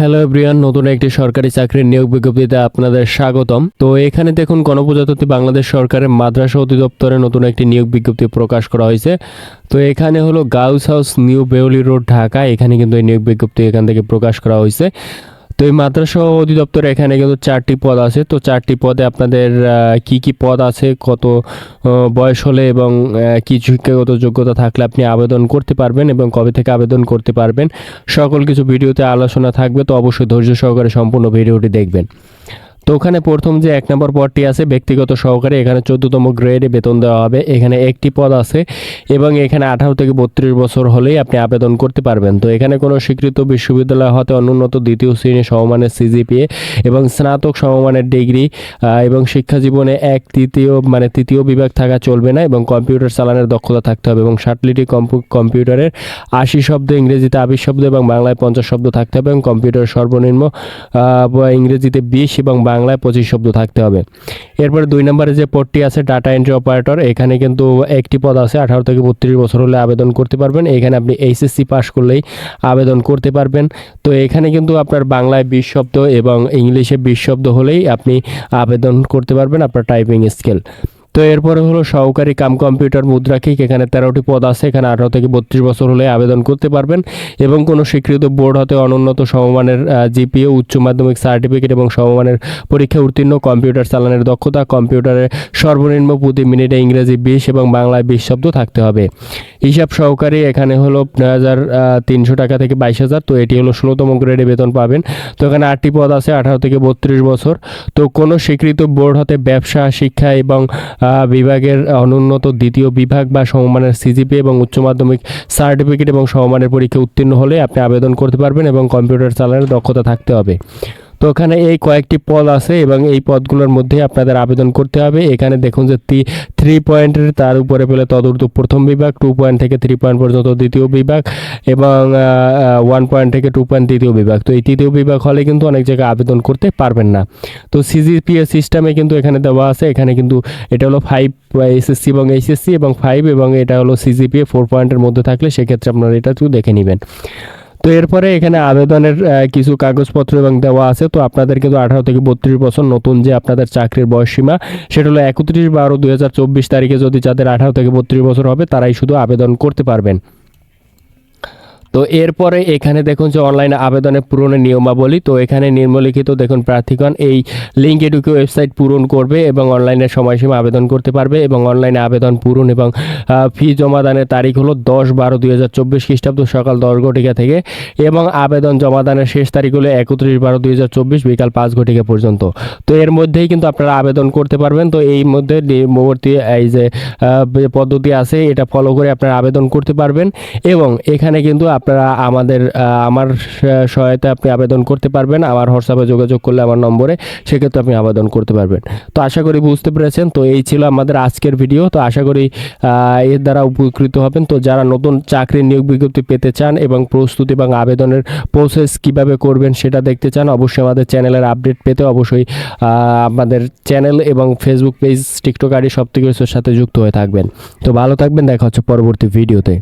Hello everyone নতুন একটি সরকারি চাকরির নিয়োগ বিজ্ঞপ্তিতে আপনাদের স্বাগতম। তো এখানে দেখুন, গণপ্রজাতন্ত্রী বাংলাদেশ সরকারের মাদ্রাসা অধিদপ্তরে নতুন একটি নিয়োগ বিজ্ঞপ্তি প্রকাশ করা হয়েছে। তো এখানে হলো girls house new Baily road, Dhaka. এখানে কিন্তু এই নিয়োগ বিজ্ঞপ্তি এখান থেকে প্রকাশ করা হয়েছে। তো এই মাদ্রাসা অধিদপ্তর এখানে কিন্তু চারটি পদ আছে। তো চারটি পদে আপনাদের কি কি পদ আছে, কত বয়স হলে এবং কি শিক্ষাগত যোগ্যতা থাকলে আপনি আবেদন করতে পারবেন এবং কবে থেকে আবেদন করতে পারবেন, সকল কিছু ভিডিওতে আলোচনা থাকবে। তো অবশ্যই ধৈর্য সহকারে সম্পূর্ণ ভিডিওটি দেখবেন। তো ওখানে প্রথম যে এক নম্বর পদটি আছে, ব্যক্তিগত সহকারে এখানে চোদ্দতম গ্রেডে বেতন দেওয়া হবে। এখানে একটি পদ আছে এবং এখানে আঠারো থেকে বত্রিশ বছর হলেই আপনি আবেদন করতে পারবেন। তো এখানে কোনো স্বীকৃত বিশ্ববিদ্যালয় হতে অনুন্নত দ্বিতীয় শ্রেণি সমমানের সিজিপিএ এবং স্নাতক সমমানের ডিগ্রি এবং শিক্ষা জীবনে এক তৃতীয় মানে তৃতীয় বিভাগ থাকা চলবে না এবং কম্পিউটার চালানোর দক্ষতা থাকতে হবে এবং ষাটলিটি কম্পিউটারের আশি শব্দ ইংরেজিতে আবিশ শব্দ এবং বাংলায় পঞ্চাশ শব্দ থাকতে হবে এবং কম্পিউটার সর্বনিম্ন ইংরেজিতে বিশ এবং বাংলায় পঁচিশ শব্দ থাকতে হবে। এরপরে দুই নম্বরে যে পদটি আছে ডাটা এন্ট্রি অপারেটর এখানে কিন্তু একটি পদ আছে, আঠারো থেকে বত্রিশ বছর হলে আবেদন করতে পারবেন। এখানে আপনি এইচএসসি পাস করলেই আবেদন করতে পারবেন। তো এখানে কিন্তু আপনার বাংলায় বিশ শব্দ এবং ইংলিশে বিশ শব্দ হলেই আপনি আবেদন করতে পারবেন আপনার টাইপিং স্কিল তো এরপরে হলো সহকারী কাম কম্পিউটার মুদ্রাকিক এখানে তেরোটি পদ আছে, এখানে আঠারো থেকে বত্রিশ বছর হলে আবেদন করতে পারবেন এবং কোনো স্বীকৃত বোর্ড হতে অনুন্নত সমমানের জিপিএ, উচ্চ মাধ্যমিক সার্টিফিকেট এবং সমমানের পরীক্ষা উত্তীর্ণ, কম্পিউটার চালানোর দক্ষতা, কম্পিউটারের সর্বনিম্ন প্রতি মিনিটে ইংরেজি বিশ এবং বাংলায় বিশ শব্দ থাকতে হবে। হিসাব সহকারী এখানে হলো নয় হাজার তিনশো টাকা থেকে বাইশ হাজার, তো এটি হলো ষোলোতম গ্রেডে বেতন পাবেন। তো এখানে আটটি পদ আছে, আঠারো থেকে বত্রিশ বছর। তো কোনো স্বীকৃত বোর্ড হতে ব্যবসা, শিক্ষা এবং বিভাগের অনুন্নত দ্বিতীয় বিভাগ বা সমমানের সিজিপি এবং উচ্চ মাধ্যমিক সার্টিফিকেট এবং সমমানের পরীক্ষা উত্তীর্ণ হলে আপনি আবেদন করতে পারবেন এবং কম্পিউটার চালানোর দক্ষতা থাকতে হবে। তো ওখানে এই কয়েকটি পদ আছে এবং এই পদগুলোর মধ্যে আপনাদের আবেদন করতে হবে। এখানে দেখুন যে থ্রি পয়েন্টের তার উপরে পেলে তদূর্ত প্রথম বিভাগ টু পয়েন্ট থেকে থ্রি পয়েন্ট পর্যন্ত দ্বিতীয় বিভাগ এবং ওয়ান পয়েন্ট থেকে টু পয়েন্ট তৃতীয় বিভাগ। তো এই তৃতীয় বিভাগ হলে কিন্তু অনেক জায়গায় আবেদন করতে পারবেন না। তো সিজিপিএ সিস্টেমে কিন্তু এখানে দেওয়া আছে। এখানে কিন্তু এটা হলো ফাইভ এসএসসি এবং এইচএসসি এবং ফাইভ এবং এটা হলো সিজিপিএ ফোর পয়েন্টের মধ্যে থাকলে সেক্ষেত্রে আপনারা এটা একটু দেখে নেবেন। তো এরপরে এখানে আবেদনের কিছু কাগজপত্র এবং দেওয়া আছে। তো আপনাদের কিন্তু আঠারো থেকে বত্রিশ বছর নতুন যে আপনাদের চাকরির বয়সসীমা, সেটা হলো একত্রিশ বারো দুই তারিখে যদি যাদের আঠারো থেকে বত্রিশ বছর হবে, তারাই শুধু আবেদন করতে পারবেন। তো এরপরে এখানে দেখুন যে অনলাইনে আবেদনের পূরণের নিয়মাবলী, তো এখানে নিম্নলিখিত দেখুন প্রার্থীগণ এই লিঙ্কে ঢুকে ওয়েবসাইট পূরণ করবে এবং অনলাইনে সময়সীমা আবেদন করতে পারবে এবং অনলাইনে আবেদন পূরণ এবং ফি জমা দানের তারিখ হলো দশ বারো দুই হাজার চব্বিশ খ্রিস্টাব্দ সকাল দশ ঘটিকা থেকে এবং আবেদন জমা দানের শেষ তারিখ হলো একত্রিশ বারো দুই হাজার চব্বিশ বিকাল পাঁচ ঘটিকা পর্যন্ত। তো এর মধ্যেই কিন্তু আপনারা আবেদন করতে পারবেন, তো এই মধ্যে নিম্নবর্তী, এই যে পদ্ধতি আছে এটা ফলো করে আপনারা আবেদন করতে পারবেন এবং এখানে কিন্তু আপনারা আমাদের আমার স- সহায়তা আপনি আবেদন করতে পারবেন। আমার হোয়াটসঅ্যাপে যোগাযোগ করলে আমার নম্বরে সেক্ষেত্রে আপনি আবেদন করতে পারবেন। তো আশা করি বুঝতে পেরেছেন। তো এই ছিল আমাদের আজকের ভিডিও। তো আশা করি এর দ্বারা উপকৃত হবেন। তো যারা নতুন চাকরির নিয়োগ বিজ্ঞপ্তি পেতে চান এবং প্রস্তুতি এবং আবেদনের প্রসেস কীভাবে করবেন সেটা দেখতে চান, অবশ্যই আমাদের চ্যানেলের আপডেট পেতে অবশ্যই আমাদের চ্যানেল এবং ফেসবুক পেজ টিকটক আইডি সব থেকে সাথে যুক্ত হয়ে থাকবেন। তো ভালো থাকবেন। দেখা হচ্ছে পরবর্তী ভিডিওতে।